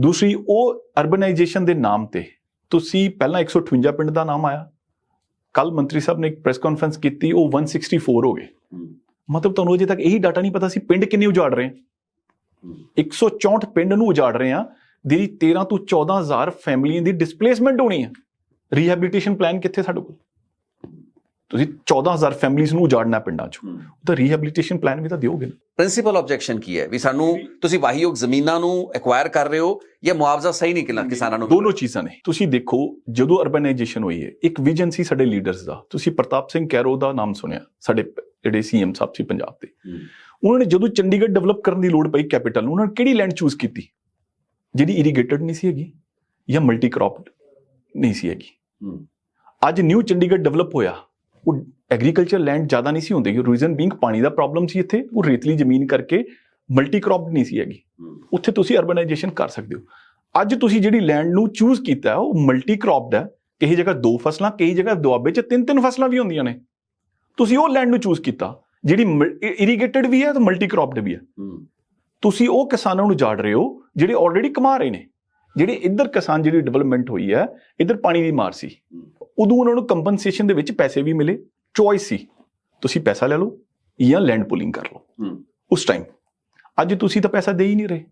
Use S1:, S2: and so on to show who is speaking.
S1: ਦੂਸਰੀ ਉਹ ਅਰਬਨਾਈਜੇਸ਼ਨ ਦੇ ਨਾਮ ਤੇ। ਤੁਸੀਂ ਪਹਿਲਾਂ 158 ਪਿੰਡ ਦਾ ਨਾਮ ਆਇਆ। ਕੱਲ ਮੰਤਰੀ ਸਾਹਿਬ ਨੇ ਇੱਕ ਪ੍ਰੈਸ ਕਾਨਫਰੰਸ ਕੀਤੀ ਉਹ 164 ਹੋ ਗਏ। ਮਤਲਬ ਤੁਹਾਨੂੰ ਅਜੇ ਤੱਕ ਇਹੀ ਡਾਟਾ ਨਹੀਂ ਪਤਾ ਸੀ ਪਿੰਡ ਕਿੰਨੇ ਉਜਾੜ ਰਹੇ ਆ 164 ਪਿੰਡ ਨੂੰ ਉਜਾੜ ਰਹੇ ਆ ਜਿਹਦੀ 13 ਤੋਂ 14000 ਫੈਮਲੀਆਂ ਦੀ ਡਿਸਪਲੇਸਮੈਂਟ ਹੋਣੀ ਹੈ। ਰੀਹੈਬਿਲਿਟੇਸ਼ਨ ਪਲਾਨ ਕਿੱਥੇ ਸਾਡੇ ਕੋਲ? ਤੁਸੀਂ 14000 ਫੈਮਲੀਆਂ ਨੂੰ ਉਜਾੜਨਾ ਪਿੰਡਾਂ 'ਚ। ਤਾਂ ਰੀਹੈਬਿਲਿਟੇਸ਼ਨ ਪਲਾਨ ਵੀ ਤਾਂ ਦਿਓਗੇ ਨਾ।
S2: ਪ੍ਰਿੰਸੀਪਲ ਆਬਜੈਕਸ਼ਨ ਕੀ ਹੈ? ਵੀ ਸਾਨੂੰ ਤੁਸੀਂ ਵਾਹੀਯੋਗ ਜ਼ਮੀਨਾਂ ਨੂੰ ਐਕਵਾਇਰ ਕਰ ਰਹੇ ਹੋ ਜਾਂ ਮੁਆਵਜ਼ਾ ਸਹੀ ਨਹੀਂ ਕਿਲਾ ਕਿਸਾਨਾਂ ਨੂੰ
S1: ਦੋਨੋਂ ਚੀਜ਼ਾਂ ਨੇ। ਤੁਸੀਂ ਦੇਖੋ ਜਦੋਂ ਅਰਬਨਾਈਜੇਸ਼ਨ ਹੋਈ ਹੈ ਇੱਕ ਵਿਜ਼ਨ ਸੀ ਸਾਡੇ ਲੀਡਰਸ ਦਾ। ਤੁਸੀਂ ਪ੍ਰਤਾਪ ਸਿੰਘ ਕੈਰੋ ਦਾ ਨਾਮ ਸੁਣਿਆ ਸਾਡੇ ਜਿਹੜੇ ਸੀਐਮ ਸਾਹਿਬ ਸੀ ਪੰਜਾਬ ਦੇ। ਉਹਨਾਂ ਨੇ ਜਦੋਂ ਚੰਡੀਗੜ੍ਹ ਡਿਵੈਲਪ ਕਰਨ ਦੀ ਲੋੜ ਪਈ ਕੈਪੀਟਲ ਨੂੰ ਉਹਨਾਂ ਨੇ ਕਿਹੜੀ ਲੈਂਡ ਚੂਜ਼ ਕੀਤੀ? ਜਿਹੜੀ ਇਰੀਗੇਟਡ ਨਹੀਂ ਸੀ ਹੈਗੀ ਜਾਂ ਮਲਟੀ ਕ੍ਰੌਪ ਨਹੀਂ ਸੀ ਹੈਗੀ। ਅੱਜ ਨਿਊ ਚੰਡੀਗੜ੍ਹ ਡਿਵੈਲਪ ਹੋਇਆ ਉਹ ਐਗਰੀਕਲਚਰ ਲੈਂਡ ਜ਼ਿਆਦਾ ਨਹੀਂ ਸੀ ਹੁੰਦੀ ਰੀਜ਼ਨ ਬੀਇੰਗ ਪਾਣੀ ਦਾ ਪ੍ਰੋਬਲਮ ਸੀ ਇੱਥੇ ਉਹ ਰੇਤਲੀ ਜ਼ਮੀਨ ਕਰਕੇ ਮਲਟੀ ਕ੍ਰੌਪ ਨਹੀਂ ਸੀ ਹੈਗੀ। ਉੱਥੇ ਤੁਸੀਂ ਅਰਬਨਾਈਜੇਸ਼ਨ ਕਰ ਸਕਦੇ ਹੋ। ਅੱਜ ਤੁਸੀਂ ਜਿਹੜੀ ਲੈਂਡ ਨੂੰ ਚੂਜ਼ ਕੀਤਾ ਉਹ ਮਲਟੀ ਕ੍ਰੌਪਡ ਹੈ। ਕਈ ਜਗ੍ਹਾ ਦੋ ਫਸਲਾਂ ਕਈ ਜਗ੍ਹਾ ਦੁਆਬੇ 'ਚ ਤਿੰਨ ਤਿੰਨ ਫਸਲਾਂ ਵੀ ਹੁੰਦੀਆਂ ਨੇ। ਤੁਸੀਂ ਉਹ ਲੈਂਡ ਨੂੰ ਚੂਜ਼ ਕੀਤਾ ਜਿਹੜੀ ਇਰੀਗੇਟਡ ਵੀ ਹੈ ਤੇ ਮਲਟੀ ਕ੍ਰੌਪਡ ਵੀ ਹੈ।
S2: ਹੂੰ।
S1: ਤੁਸੀਂ ਉਹ ਕਿਸਾਨਾਂ ਨੂੰ ਜਾੜ ਰਹੇ ਹੋ ਜਿਹੜੇ ਆਲਰੇਡੀ ਕਮਾ ਰਹੇ ਨੇ। ਜਿਹੜੇ ਇੱਧਰ ਕਿਸਾਨ ਜਿਹੜੀ ਡਿਵੈਲਪਮੈਂਟ ਹੋਈ ਹੈ ਇੱਧਰ ਪਾਣੀ ਦੀ ਮਾਰ ਸੀ। ਉਦੋਂ ਉਹਨਾਂ ਨੂੰ ਕੰਪਨਸੇਸ਼ਨ ਦੇ ਵਿੱਚ ਪੈਸੇ ਵੀ ਮਿਲੇ ਚੋਇਸ ਸੀ। ਤੁਸੀਂ ਪੈਸਾ ਲੈ ਲਓ ਜਾਂ ਲੈਂਡ ਪੁਲਿੰਗ ਕਰ ਲਓ। ਉਸ ਟਾਈਮ ਅੱਜ ਤੁਸੀਂ ਤਾਂ ਪੈਸਾ ਦੇ ਹੀ ਨਹੀਂ ਰਹੇ।